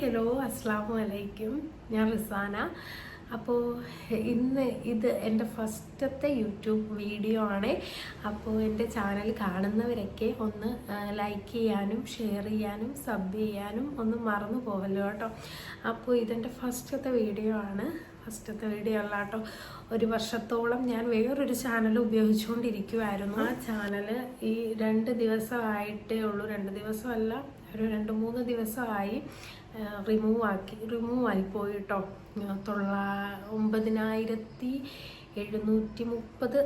Hello അസ്സാം വലൈക്കും ഞാൻ റിസാന. അപ്പോൾ ഇന്ന് ഇത് എന്റെ ഫസ്റ്റത്തെ യൂട്യൂബ് വീഡിയോ ആണ്. അപ്പോൾ എന്റെ ചാനൽ കാണുന്നവരൊക്കെ ഒന്ന് ലൈക്ക് ചെയ്യാനും ഷെയർ ചെയ്യാനും സബ് ചെയ്യാനും ഒന്ന് മറന്നു പോവല്ലോ കേട്ടോ. അപ്പോൾ ഇതെന്റെ ഫസ്റ്റത്തെ വീഡിയോ ആണ്. ഫസ്റ്റത്തെ വീഡിയോ അല്ല കേട്ടോ. ഒരു വർഷത്തോളം ഞാൻ വേറൊരു ചാനൽ ഉപയോഗിച്ചുകൊണ്ടിരിക്കുമായിരുന്നു ആ ചാനൽ ഈ രണ്ട് ദിവസമായിട്ടേ ഉള്ളൂ. രണ്ട് ദിവസമല്ല ഒരു രണ്ട് മൂന്ന് ദിവസമായി. റിമൂവ് ആക്കി റിമൂവ് ആയി പോയി കേട്ടോ തൊള്ള ഒമ്പതിനായിരത്തി എഴുന്നൂറ്റി മുപ്പത്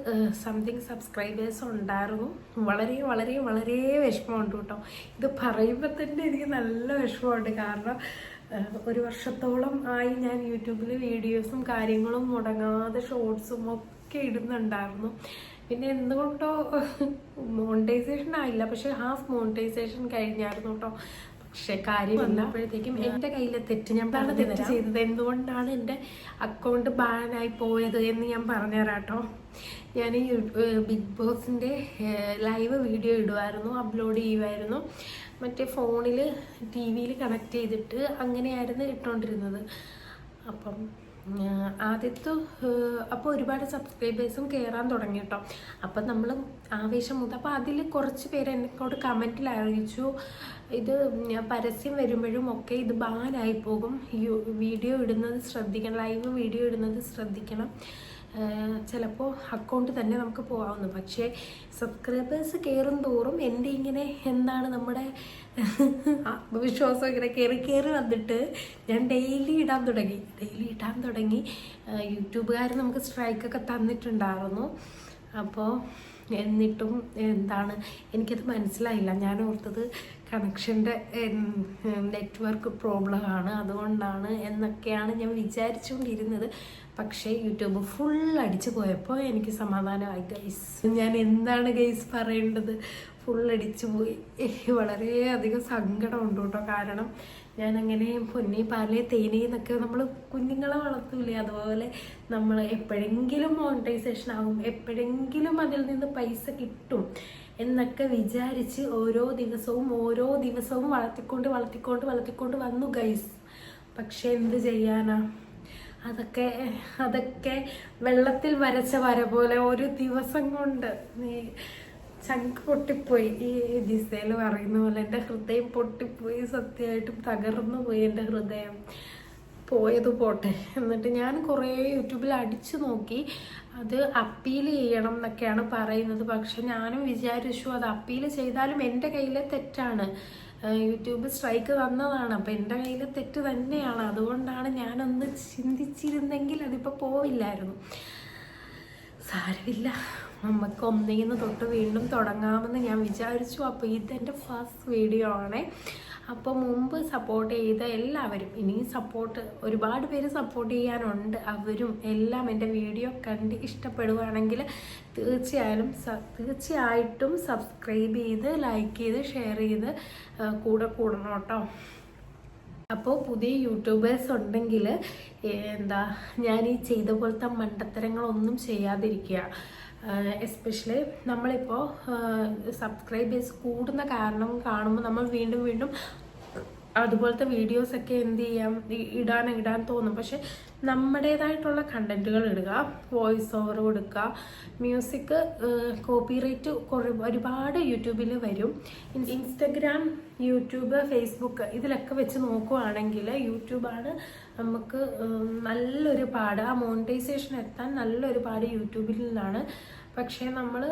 സംതിങ് സബ്സ്ക്രൈബേഴ്സ് ഉണ്ടായിരുന്നു. വളരെ വളരെ വളരെ വിഷമമുണ്ട് കേട്ടോ. ഇത് പറയുമ്പോൾ തന്നെ എനിക്ക് നല്ല വിഷമമുണ്ട്. കാരണം ഒരു വർഷത്തോളം ആയി ഞാൻ യൂട്യൂബിൽ വീഡിയോസും കാര്യങ്ങളും മുടങ്ങാതെ ഷോർട്സും ഒക്കെ ഇടുന്നുണ്ടായിരുന്നു. പിന്നെ എന്തുകൊണ്ടോ മോണിറ്റൈസേഷൻ ആയില്ല. പക്ഷേ ഹാഫ് മോണിറ്റൈസേഷൻ കഴിഞ്ഞായിരുന്നു കേട്ടോ. പക്ഷെ കാര്യം വന്നപ്പോഴത്തേക്കും എന്റെ കയ്യിലെ തെറ്റ് ഞാൻ പറഞ്ഞു തെറ്റ് ചെയ്തത്? എന്തുകൊണ്ടാണ് എന്റെ അക്കൗണ്ട് ബാനായി പോയത് എന്ന് ഞാൻ പറഞ്ഞുതരാട്ടോ ഞാൻ ഈ ബിഗ് ബോസിന്റെ ലൈവ് വീഡിയോ ഇടുമായിരുന്നു അപ്ലോഡ് ചെയ്യുമായിരുന്നു മറ്റേ ഫോണിൽ ടി വിയിൽ കണക്ട് ചെയ്തിട്ട് അങ്ങനെയായിരുന്നു ഇട്ടുകൊണ്ടിരുന്നത് അപ്പം ആദ്യത്തെ അപ്പോൾ ഒരുപാട് സബ്സ്ക്രൈബേഴ്സും കയറാൻ തുടങ്ങി കേട്ടോ അപ്പം നമ്മൾ ആവേശം മുതൽ അപ്പോൾ അതിൽ കുറച്ച് പേര് എന്നോട് കമന്റിൽ അറിയിച്ചു ഇത് പരസ്യം വരുമ്പോഴും ഒക്കെ ഇത് ബാനായി പോകും. വീഡിയോ ഇടുന്നത് ശ്രദ്ധിക്കണം ലൈവ് വീഡിയോ ഇടുന്നത് ശ്രദ്ധിക്കണം. ചിലപ്പോൾ അക്കൗണ്ട് തന്നെ നമുക്ക് പോകാവുന്നു. പക്ഷേ സബ്സ്ക്രൈബേഴ്സ് കയറും തോറും എന്റെ ഇങ്ങനെ എന്താണ് നമ്മുടെ ആത്മവിശ്വാസം ഇങ്ങനെ കയറി കയറി വന്നിട്ട് ഞാൻ ഡെയിലി ഇടാൻ തുടങ്ങി. ഡെയിലി ഇടാൻ തുടങ്ങി യൂട്യൂബുകാർ നമുക്ക് സ്ട്രൈക്കൊക്കെ തന്നിട്ടുണ്ടായിരുന്നു. അപ്പോൾ എന്നിട്ടും എന്താണ്? എനിക്കത് മനസ്സിലായില്ല. ഞാൻ ഓർത്തത് കണക്ഷന്റെ നെറ്റ്വർക്ക് പ്രോബ്ലം ആണ്. അതുകൊണ്ടാണ് എന്നൊക്കെയാണ് ഞാൻ വിചാരിച്ചുകൊണ്ടിരുന്നത് പക്ഷേ യൂട്യൂബ് ഫുൾ അടിച്ച് പോയപ്പോൾ എനിക്ക് സമാധാനമായി ഗൈസ് ഞാൻ എന്താണ് ഗൈസ് പറയേണ്ടത്? ഫുൾ അടിച്ചു പോയി. വളരെയധികം സങ്കടമുണ്ട് കേട്ടോ. കാരണം ഞാൻ അങ്ങനെ പൊന്നി പാൽ തേനി എന്നൊക്കെ നമ്മൾ കുഞ്ഞുങ്ങളെ വളർത്തൂലേ? അതുപോലെ നമ്മൾ എപ്പോഴെങ്കിലും മോണിറ്റൈസേഷൻ ആകും എപ്പോഴെങ്കിലും അതിൽ നിന്ന് പൈസ കിട്ടും എന്നൊക്കെ വിചാരിച്ച് ഓരോ ദിവസവും ഓരോ ദിവസവും വളർത്തിക്കൊണ്ട് വളർത്തിക്കൊണ്ട് വളർത്തിക്കൊണ്ട് വന്നു ഗൈസ് പക്ഷെ എന്ത് ചെയ്യാനാ? അതൊക്കെ അതൊക്കെ വെള്ളത്തിൽ വരച്ച വര പോലെ ഒരു ദിവസം കൊണ്ട് ചങ്ക് പൊട്ടിപ്പോയി. ഈ ജിസയിൽ പറയുന്ന പോലെ എന്റെ ഹൃദയം പൊട്ടിപ്പോയി. സത്യമായിട്ടും തകർന്നു പോയി എന്റെ ഹൃദയം. പോയത് പോട്ടെ. എന്നിട്ട് ഞാൻ കുറേ യൂട്യൂബിൽ അടിച്ചു നോക്കി. അത് അപ്പീൽ ചെയ്യണം എന്നൊക്കെയാണ് പറയുന്നത്. പക്ഷെ ഞാനും വിചാരിച്ചു അത് അപ്പീൽ ചെയ്താലും എന്റെ കയ്യിലെ തെറ്റാണ്. യൂട്യൂബ് സ്ട്രൈക്ക് തന്നതാണ്. അപ്പം എന്റെ കയ്യിലെ തെറ്റ് തന്നെയാണ്. അതുകൊണ്ടാണ് ഞാനൊന്ന് ചിന്തിച്ചിരുന്നെങ്കിൽ അതിപ്പോൾ പോവില്ലായിരുന്നു. സാരമില്ല. നമുക്ക് ഒന്നിന്ന് തൊട്ട് വീണ്ടും തുടങ്ങാമെന്ന് ഞാൻ വിചാരിച്ചു. അപ്പോൾ ഇതെന്റെ ഫസ്റ്റ് വീഡിയോ ആണേ. അപ്പോൾ മുമ്പ് സപ്പോർട്ട് ചെയ്ത എല്ലാവരും ഇനിയും സപ്പോർട്ട് ഒരുപാട് പേര് സപ്പോർട്ട് ചെയ്യാനുണ്ട്. അവരും എല്ലാം എന്റെ വീഡിയോ കണ്ട് ഇഷ്ടപ്പെടുകയാണെങ്കിൽ തീർച്ചയായാലും തീർച്ചയായിട്ടും സബ്സ്ക്രൈബ് ചെയ്ത് ലൈക്ക് ചെയ്ത് ഷെയർ ചെയ്ത് കൂടെ കൂടണം കേട്ടോ. അപ്പോൾ പുതിയ യൂട്യൂബേഴ്സ് ഉണ്ടെങ്കിൽ എന്താ ഞാൻ ഈ ചെയ്ത പോലത്തെ മണ്ടത്തരങ്ങളൊന്നും ചെയ്യാതിരിക്കുക. എസ്പെഷ്യലി നമ്മളിപ്പോൾ സബ്സ്ക്രൈബേഴ്സ് കൂടുന്ന കാരണം കാണുമ്പോൾ നമ്മൾ വീണ്ടും വീണ്ടും അതുപോലത്തെ വീഡിയോസ് ഒക്കെ എന്ത് ചെയ്യാം? ഇടാൻ ഇടാൻ തോന്നും. പക്ഷെ നമ്മുടേതായിട്ടുള്ള കണ്ടന്റുകൾ ഇടുക വോയിസ് ഓവർ കൊടുക്കുക മ്യൂസിക് കോപ്പിറൈറ്റ് കുറേ ഒരുപാട് യൂട്യൂബിൽ വരും. ഇൻ- ഇൻസ്റ്റഗ്രാം യൂട്യൂബ് ഫേസ്ബുക്ക് ഇതിലൊക്കെ വെച്ച് നോക്കുവാണെങ്കിൽ യൂട്യൂബാണ് നമുക്ക് നല്ലൊരു പാട്. ആ മോണിറ്റൈസേഷൻ എത്താൻ നല്ലൊരു പാട് യൂട്യൂബിൽ നിന്നാണ് പക്ഷേ നമ്മൾ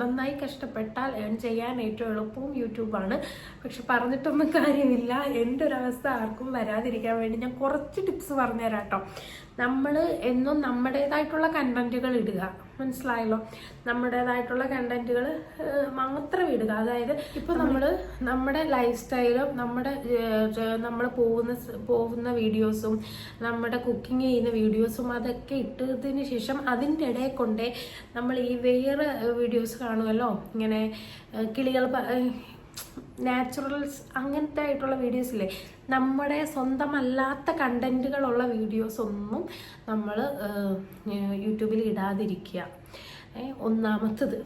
നന്നായി കഷ്ടപ്പെട്ടാൽ ഏൺ ചെയ്യാൻ ഏറ്റവും എളുപ്പവും യൂട്യൂബാണ് പക്ഷെ പറഞ്ഞിട്ടൊന്നും കാര്യമില്ല. എന്റെ ഒരവസ്ഥ ആർക്കും വരാതിരിക്കാൻ വേണ്ടി ഞാൻ കുറച്ച് ടിപ്സ് പറഞ്ഞുതരാം കേട്ടോ. നമ്മൾ എന്നും നമ്മുടേതായിട്ടുള്ള കണ്ടന്റുകൾ ഇടുക. മനസ്സിലായല്ലോ. നമ്മുടേതായിട്ടുള്ള കണ്ടന്റുകൾ മാത്രം ഇടുക. അതായത് ഇപ്പോൾ നമ്മൾ നമ്മുടെ ലൈഫ് സ്റ്റൈലും നമ്മുടെ നമ്മൾ പോകുന്ന പോകുന്ന വീഡിയോസും നമ്മുടെ കുക്കിംഗ് ചെയ്യുന്ന വീഡിയോസും അതൊക്കെ ഇട്ടതിന് ശേഷം അതിന്റെ ഇടയിൽ കൊണ്ടേ നമ്മൾ ഈ വേറെ വീഡിയോസ് കാണുമല്ലോ. ഇങ്ങനെ കിളികൾ നാച്ചുറൽസ് അങ്ങനത്തെ ആയിട്ടുള്ള വീഡിയോസ് ഇല്ലേ നമ്മുടെ സ്വന്തമല്ലാത്ത കണ്ടന്റുകളുള്ള വീഡിയോസ് ഒന്നും നമ്മൾ യൂട്യൂബിൽ ഇടാതിരിക്കുക. ഒന്നാമത്തത്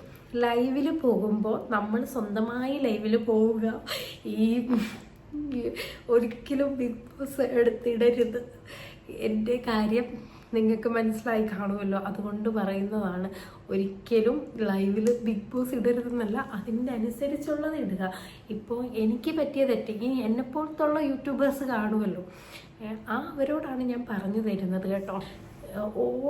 ലൈവിൽ പോകുമ്പോൾ നമ്മൾ സ്വന്തമായി ലൈവിൽ പോവുക. ഈ ഒരിക്കലും ബിഗ് ബോസ് എടുത്തിടരുത്. എന്റെ കാര്യം നിങ്ങൾക്ക് മനസ്സിലായി കാണുമല്ലോ. അതുകൊണ്ട് പറയുന്നതാണ് ഒരിക്കലും ലൈവിൽ ബിഗ് ബോസ് ഇടരുതെന്നല്ല അതിന്റെ അനുസരിച്ചുള്ളത് ഇടുക. ഇപ്പോൾ എനിക്ക് പറ്റിയ തെറ്റ് ഇനി എന്നെപ്പോലത്തുള്ള യൂട്യൂബേഴ്സ് കാണുമല്ലോ. ആ അവരോടാണ് ഞാൻ പറഞ്ഞു തരുന്നത് കേട്ടോ.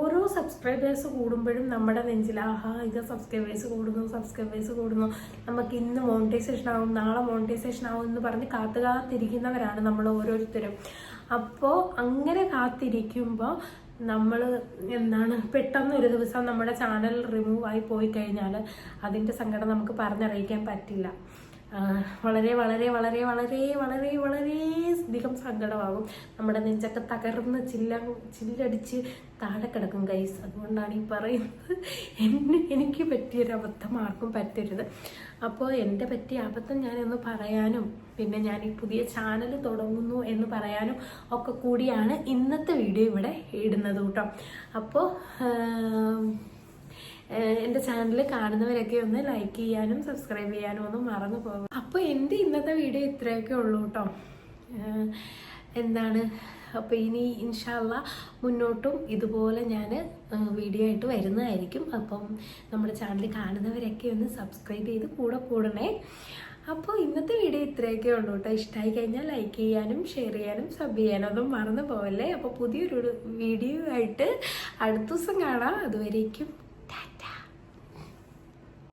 ഓരോ സബ്സ്ക്രൈബേഴ്സ് കൂടുമ്പോഴും നമ്മുടെ നെഞ്ചിൽ ആഹാ ഇത് സബ്സ്ക്രൈബേഴ്സ് കൂടുന്നു സബ്സ്ക്രൈബേഴ്സ് കൂടുന്നു. നമുക്ക് ഇന്ന് മോണിറ്റൈസേഷൻ ആവും നാളെ മോണിറ്റൈസേഷൻ ആവും എന്ന് പറഞ്ഞ് കാത്തു കാത്തിരിക്കുന്നവരാണ് നമ്മൾ ഓരോരുത്തരും. അപ്പോൾ അങ്ങനെ കാത്തിരിക്കുമ്പോൾ നമ്മൾ എന്താണ് പെട്ടെന്ന് ഒരു ദിവസം നമ്മുടെ ചാനൽ റിമൂവ് ആയി പോയി കഴിഞ്ഞാൽ അതിന്റെ സങ്കടം നമുക്ക് പറഞ്ഞറിയിക്കാൻ പറ്റില്ല. വളരെ വളരെ വളരെ വളരെ വളരെ വളരെ അധികം സങ്കടമാകും. നമ്മുടെ നെഞ്ചൊക്കെ തകർന്ന് ചില്ല ചില്ലടിച്ച് താഴെ കിടക്കും ഗൈസ് അതുകൊണ്ടാണ് ഈ പറയുന്നത്. എന്നെ എനിക്ക് പറ്റിയൊരു അബദ്ധം ആർക്കും പറ്റരുത്. അപ്പോൾ എന്റെ പറ്റിയ അബദ്ധം ഞാനൊന്ന് പറയാനും പിന്നെ ഞാൻ ഈ പുതിയ ചാനൽ തുടങ്ങുന്നു എന്ന് പറയാനും ഒക്കെ കൂടിയാണ് ഇന്നത്തെ വീഡിയോ ഇവിടെ ഇടുന്നത് കേട്ടോ. അപ്പോൾ എന്റെ ചാനൽ കാണുന്നവരൊക്കെ ഒന്ന് ലൈക്ക് ചെയ്യാനും സബ്സ്ക്രൈബ് ചെയ്യാനും ഒന്നും മറന്നു പോകും അപ്പോൾ എന്റെ ഇന്നത്തെ വീഡിയോ ഇത്രയൊക്കെ ഉള്ളൂ കേട്ടോ എന്താണ്? അപ്പോൾ ഇനി ഇൻഷാല്ല മുന്നോട്ടും ഇതുപോലെ ഞാൻ വീഡിയോ ആയിട്ട് വരുന്നതായിരിക്കും. അപ്പം നമ്മുടെ ചാനൽ കാണുന്നവരൊക്കെ ഒന്ന് സബ്സ്ക്രൈബ് ചെയ്ത് കൂടെ കൂടണേ. അപ്പോൾ ഇന്നത്തെ വീഡിയോ ഇത്രയൊക്കെ ഉള്ളൂ കേട്ടോ ഇഷ്ടമായി കഴിഞ്ഞാൽ ലൈക്ക് ചെയ്യാനും ഷെയർ ചെയ്യാനും സബ് ചെയ്യാനും ഒന്നും മറന്നു പോവല്ലേ? അപ്പോൾ പുതിയൊരു വീഡിയോ ആയിട്ട് അടുത്ത ദിവസം കാണാം. അതുവരേക്കും